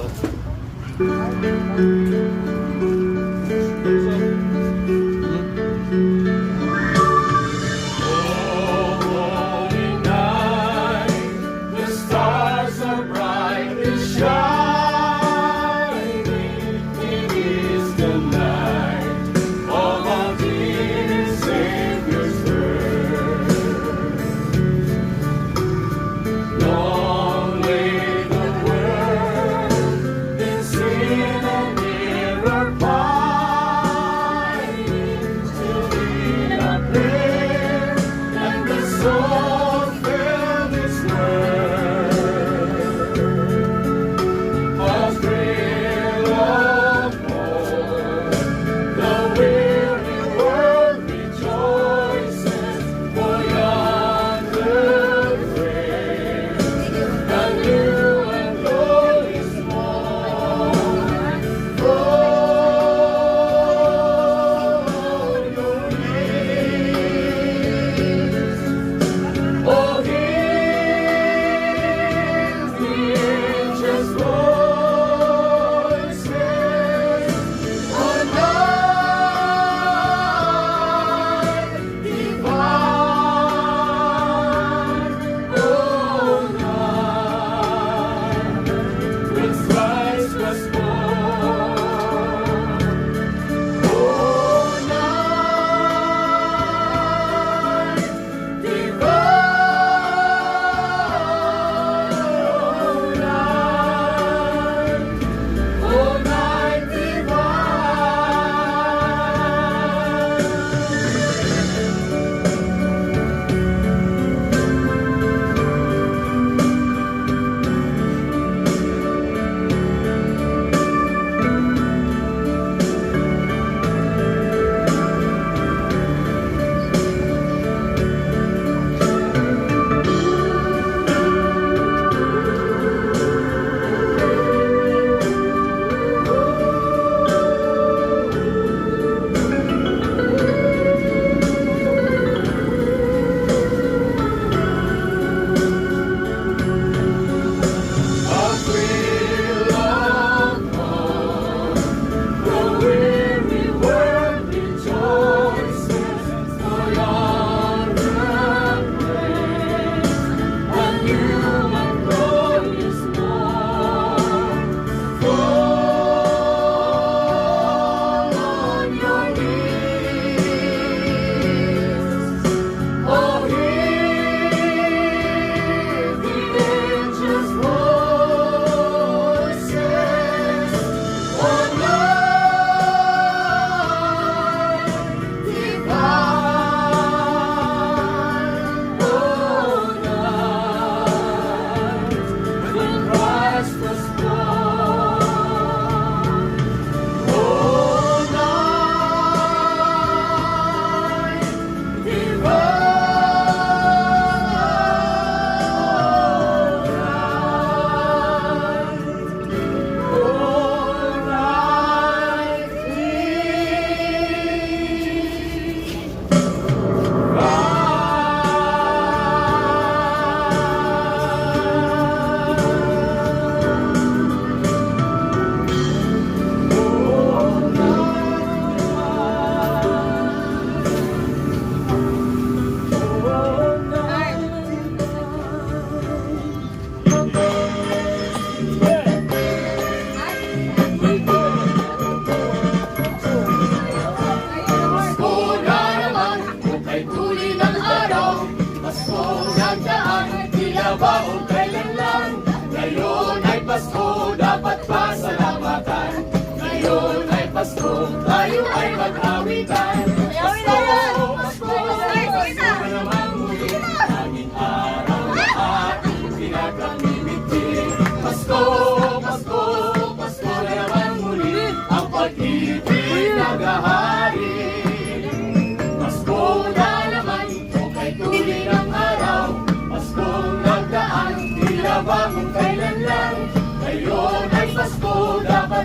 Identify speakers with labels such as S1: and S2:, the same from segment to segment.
S1: Banda.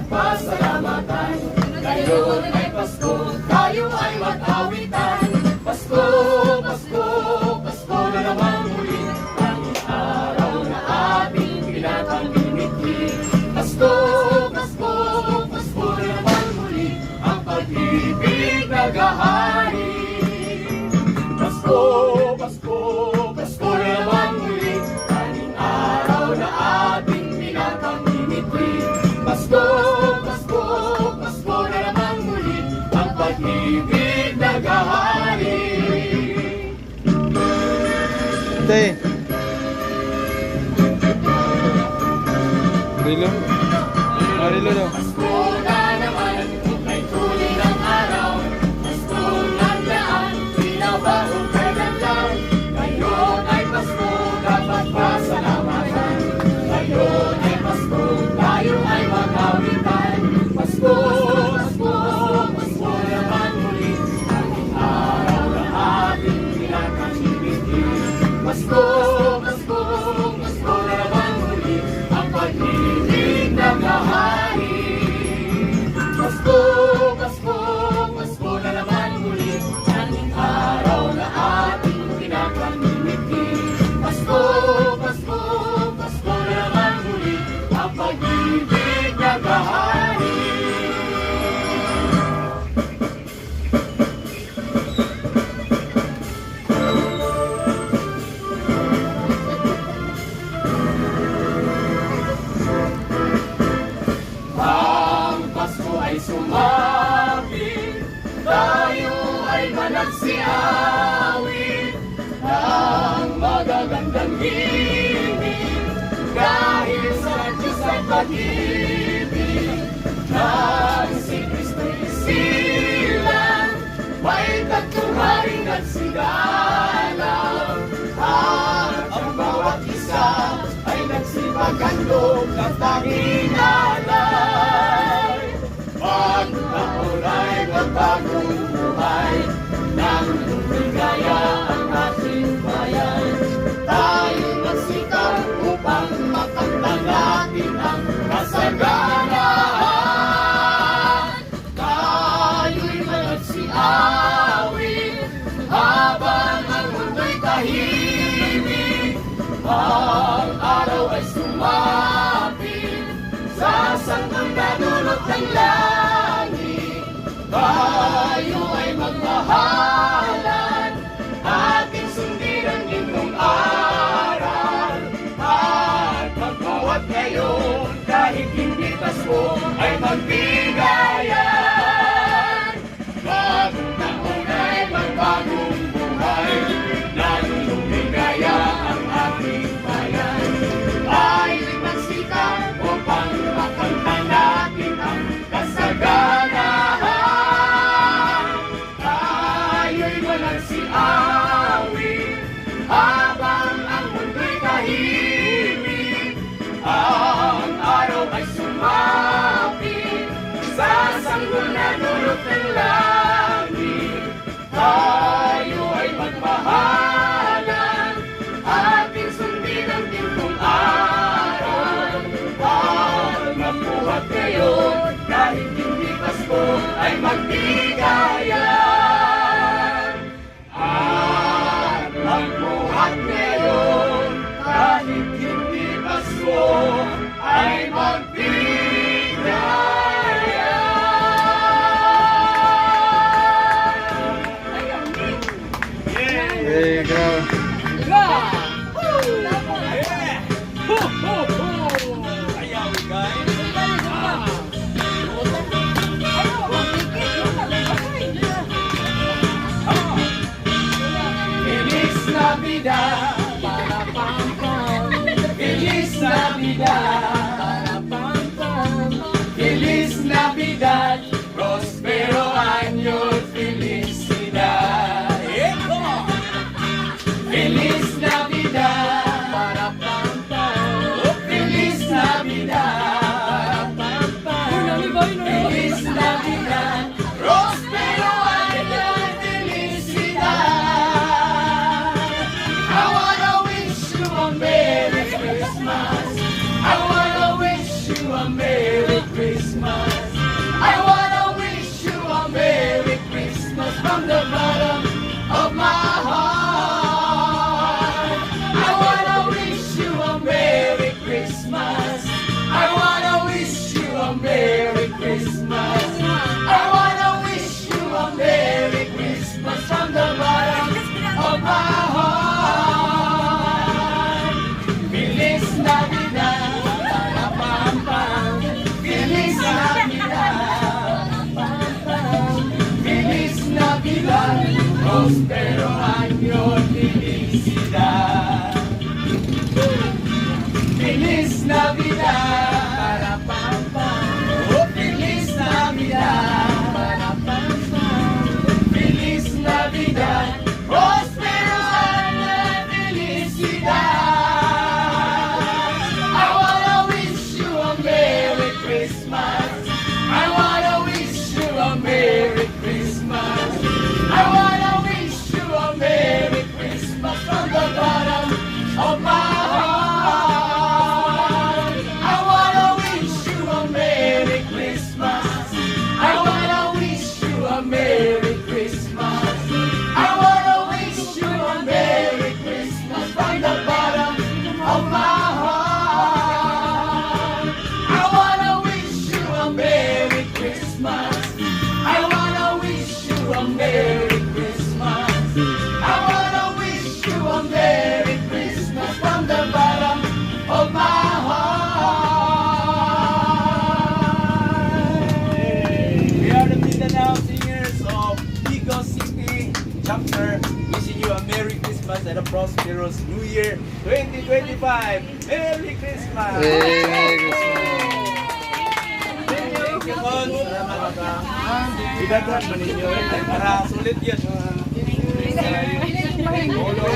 S1: passa pag-ibig ng si Kristo'y silang may katuharing at sigalaw at ang bawat isa ay nagsipaghandog ng tanging alay pag naulay ng bagong ay sumapit sa sanggol na dulot ng langit. Tayo ay magmahalan, ating sundin ang tingkong aral. Pag mabuhat kayo, kahit hindi Pasko ay magtigay. años felicidad. Eh, feliz Navidad. Oh,
S2: feliz Navidad.
S1: Feliz Navidad. Próspero año felicidad. I wanna wish you a Merry Christmas. I wanna wish you a Merry Christmas. from the bottom of my heart. Feliz Navidad. And a prosperous New Year 2025. Merry Christmas!
S2: Merry Christmas.
S1: Thank you, Mon. Salamat ka. Idaghan ba ninyo? Para sulit yan. Ulo,